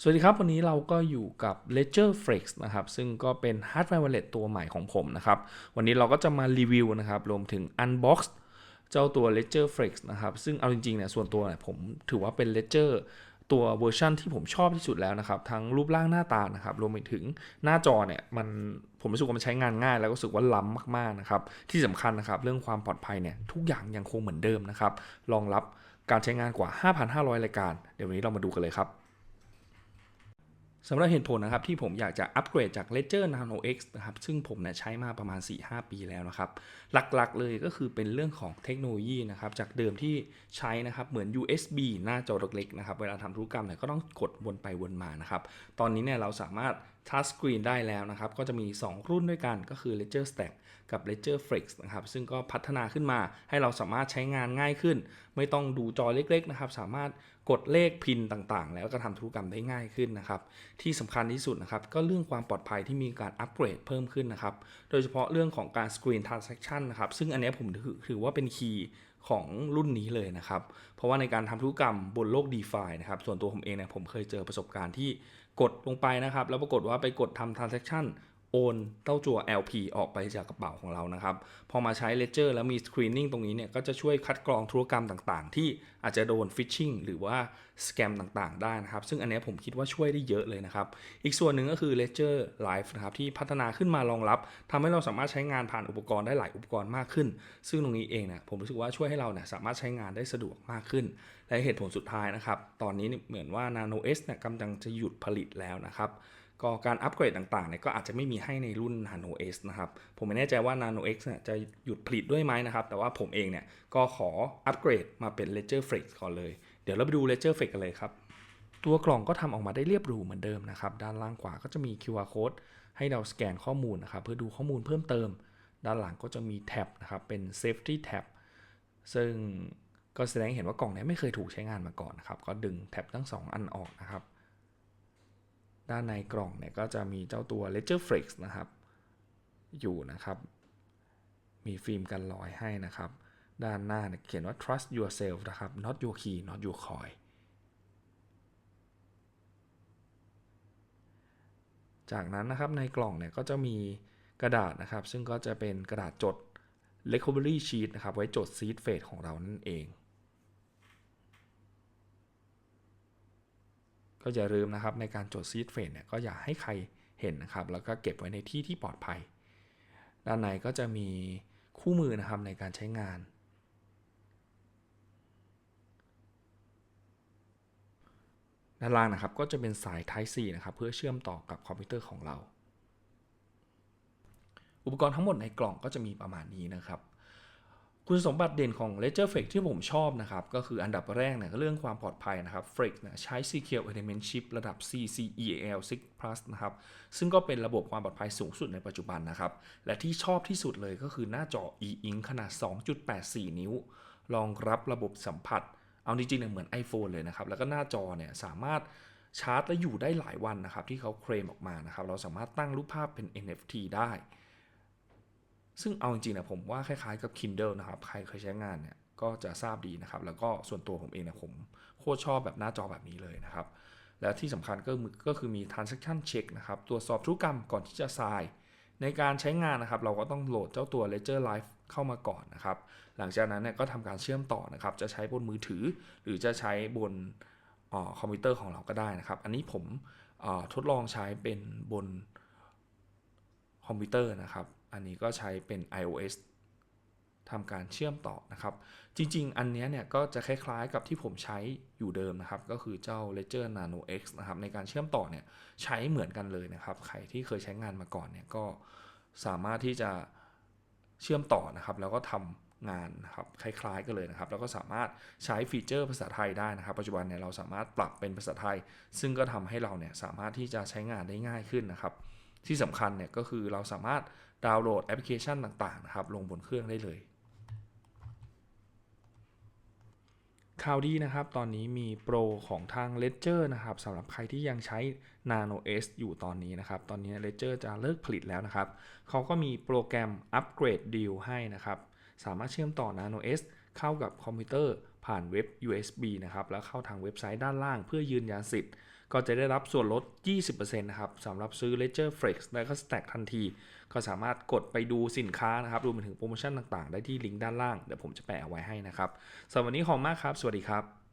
สวัสดีครับ วันนี้เราก็อยู่กับ Ledger Flex นะครับ ซึ่งก็เป็น Hardware Wallet ตัวใหม่ของผมนะครับ วันนี้เราก็จะมารีวิวนะครับ รวมถึง Unbox เจ้าตัว Ledger Flex นะครับ ซึ่งเอาจริงๆเนี่ยส่วนตัวเนี่ยผมถือว่าเป็น Ledger ตัวเวอร์ชันที่ผมชอบที่สุดแล้วนะครับ ทั้งรูปร่างหน้าตานะครับ รวมไปถึงหน้าจอเนี่ยมันผมรู้สึกว่ามันใช้งานง่าย แล้วก็รู้สึกว่าล้ำมากๆนะครับ ที่สำคัญนะครับ เรื่องความปลอดภัยเนี่ยทุกอย่างยังคงเหมือนเดิมนะครับรองรับการใช้งานกว่า 5,500 รายการ เดี๋ยววันนี้เรามาดูกันเลยครับ สำหรับเหตุผลนะครับที่ผมอยากจะอัปเกรดจาก Ledger Nano X นะครับซึ่งผมเนี่ยใช้มาประมาณ 4-5 ปีแล้วนะครับ หลักๆเลยก็คือเป็นเรื่องของเทคโนโลยีนะครับ จากเดิมที่ใช้นะครับเหมือน USB หน้าจอเล็กๆนะครับ เวลาทำธุรกรรมเนี่ยก็ต้องกดวนไปวนมานะครับ ตอนนี้เนี่ยเราสามารถทัชสกรีนได้แล้วนะครับ ก็จะมี 2 รุ่นด้วยกันก็คือ Ledger Stack กับ Ledger Flex นะครับ ซึ่งก็พัฒนาขึ้นมาให้เราสามารถใช้งานง่ายขึ้น ไม่ต้องดูจอเล็กๆนะครับ สามารถ กดเลขพินต่างๆ แล้วก็ทำธุรกรรมได้ง่ายขึ้นนะครับ ที่สำคัญที่สุดนะครับ ก็เรื่องความปลอดภัยที่มีการอัปเกรดเพิ่มขึ้นนะครับ โดยเฉพาะเรื่องของการ Screen Transaction นะครับ ซึ่งอันนี้ผมถือว่าเป็นคีย์ของรุ่นนี้เลยนะครับ เพราะว่าในการทำธุรกรรมบนโลก d e f i นะครับ ส่วนตัวผมเองเนี่ยผมเคยเจอประสบการณ์ที่กดลงไปนะครับ แล้วปรากฏว่าไปกดทำ transaction โอนเต้าจั่ว LP ออกไปจากกระเป๋าของเรานะครับ พอมาใช้ Ledger แล้วมี Screening ตรงนี้เนี่ยก็จะช่วยคัดกรองธุรกรรมต่างๆ ที่อาจจะโดน Phishing หรือว่าสแกมต่างๆ ได้นะครับ ซึ่งอันนี้ผมคิดว่าช่วยได้เยอะเลยนะครับ อีกส่วนหนึ่งก็คือ Ledger Live นะครับที่พัฒนาขึ้นมารองรับทำให้เราสามารถใช้งานผ่านอุปกรณ์ได้หลายอุปกรณ์มากขึ้น ซึ่งตรงนี้เองเนี่ยผมรู้สึกว่าช่วยให้เราเนี่ยสามารถใช้งานได้สะดวกมากขึ้น และเหตุผลสุดท้ายนะครับตอนนี้เหมือนว่า Nano S เนี่ยกำลังจะหยุดผลิตแล้วนะครับ ก็การอัปเกรดต่างๆเนี่ยก็อาจจะไม่มีให้ในรุ่น Nano S นะครับ ผมไม่แน่ใจว่า Nano X เนี่ยจะหยุดผลิตด้วยไหมนะครับ แต่ว่าผมเองเนี่ยก็ขออัปเกรดมาเป็น Ledger Flex ก่อนเลย เดี๋ยวเราไปดู Ledger Flex กันเลยครับ ตัวกล่องก็ทำออกมาได้เรียบหรูเหมือนเดิมนะครับ ด้านล่างขวาก็จะมี QR code ให้เราสแกนข้อมูลนะครับ เพื่อดูข้อมูลเพิ่มเติม ด้านหลังก็จะมีแท็บนะครับ เป็น Safety Tab ซึ่งก็แสดงเห็นว่ากล่องนี้ไม่เคยถูกใช้งานมาก่อนนะครับ ก็ดึงแท็บทั้ง 2 อันออกนะครับ ด้านในกล่องเนี่ยก็จะมีเจ้าตัว Ledger Flex นะครับ อยู่นะครับ มีฟิล์มกันรอยให้นะครับ ด้านหน้าเนี่ยเขียนว่า trust yourself นะครับ not your key not your coin จากนั้นนะครับในกล่องเนี่ยก็จะมีกระดาษนะครับ ซึ่งก็จะเป็นกระดาษจด recovery sheet นะครับ ไว้จด seed phrase ของเรานั่นเอง ก็อย่าลืมนะครับในการจด seed phrase เนี่ยก็อย่าให้ใครเห็นนะครับ แล้วก็เก็บไว้ในที่ที่ปลอดภัย ด้านในก็จะมีคู่มือนะครับในการใช้งาน ด้านล่างนะครับก็จะเป็นสาย Type C นะครับเพื่อเชื่อมต่อกับคอมพิวเตอร์ของเรา อุปกรณ์ทั้งหมดในกล่องก็จะมีประมาณนี้นะครับ คุณสมบัติเด่นของ Ledger Flex ที่ผมชอบนะครับ ก็คืออันดับแรกเนี่ยเรื่องความปลอดภัยนะครับ Flex นี่ยใช้ Secure Element Chip ระดับ CCEL 6 Plus นะครับ ซึ่งก็เป็นระบบความปลอดภัยสูงสุดในปัจจุบันนะครับ และที่ชอบที่สุดเลยก็คือหน้าจอ e-ink ขนาด 2.84 นิ้ว รองรับระบบสัมผัส เอาจริงๆเนี่ยเหมือน iPhone เลยนะครับ แล้วก็หน้าจอเนี่ยสามารถชาร์จและอยู่ได้หลายวันนะครับที่เขาเคลมออกมานะครับ เราสามารถตั้งรูปภาพเป็น NFT ได้ ซึ่งเอาจริงๆนะผมว่าคล้ายๆกับ Kindle นะครับ ใครเคยใช้งานเนี่ยก็จะทราบดีนะครับ แล้วก็ส่วนตัวผมเองนี่ยผมโคตรชอบแบบหน้าจอแบบนี้เลยนะครับ และที่สำคัญก็คือก็คือมี transaction check นะครับตรวจสอบธุรกรรมก่อนที่จะ sign ในการใช้งานนะครับ เราก็ต้องโหลดเจ้าตัว Ledger Live เข้ามาก่อนนะครับ หลังจากนั้นเนี่ยก็ทำการเชื่อมต่อนะครับ จะใช้บนมือถือ หรือจะใช้บนคอมพิวเตอร์ของเราก็ได้นะครับ อันนี้ผมทดลองใช้เป็นบนคอมพิวเตอร์นะครับ อันนี้ก็ใช้เป็น iOS ทำการเชื่อมต่อนะครับ จริงๆ อันนี้เนี่ยก็จะคล้ายๆกับที่ผมใช้อยู่เดิมนะครับ ก็คือเจ้า Ledger Nano X นะครับ ในการเชื่อมต่อเนี่ยใช้เหมือนกันเลยนะครับ ใครที่เคยใช้งานมาก่อนเนี่ยก็สามารถที่จะเชื่อมต่อนะครับ แล้วก็ทำงานนะครับคล้ายๆกันเลยนะครับ แล้วก็สามารถใช้ฟีเจอร์ภาษาไทยได้นะครับ ปัจจุบันเนี่ยเราสามารถปรับเป็นภาษาไทย ซึ่งก็ทำให้เราเนี่ยสามารถที่จะใช้งานได้ง่ายขึ้นนะครับ ที่สำคัญเนี่ยก็คือเราสามารถ ดาวน์โหลดแอปพลิเคชันต่างๆนะครับลงบนเครื่องได้เลยข่าวดีนะครับ ตอนนี้มีโปรของทาง Ledger นะครับสำหรับใครที่ยังใช้ Nano S อยู่ตอนนี้นะครับ ตอนนี้ Ledger จะเลิกผลิตแล้วนะครับ เขาก็มีโปรแกรม Upgrade Deal ให้นะครับ สามารถเชื่อมต่อ Nano S เข้ากับคอมพิวเตอร์ผ่านเว็บ USB นะครับ แล้วเข้าทางเว็บไซต์ด้านล่างเพื่อยืนยันสิทธิ์ ก็จะได้รับส่วนลด 20%นะครับสำหรับซื้อ Ledger Flex และก็ Stack ทันที ก็สามารถกดไปดูสินค้านะครับรวมไปถึงโปรโมชั่นต่างๆ ได้ที่ลิงก์ด้านล่าง เดี๋ยวผมจะแปะเอาไว้ให้นะครับสำหรับวันนี้ขอบมากครับ สวัสดีครับ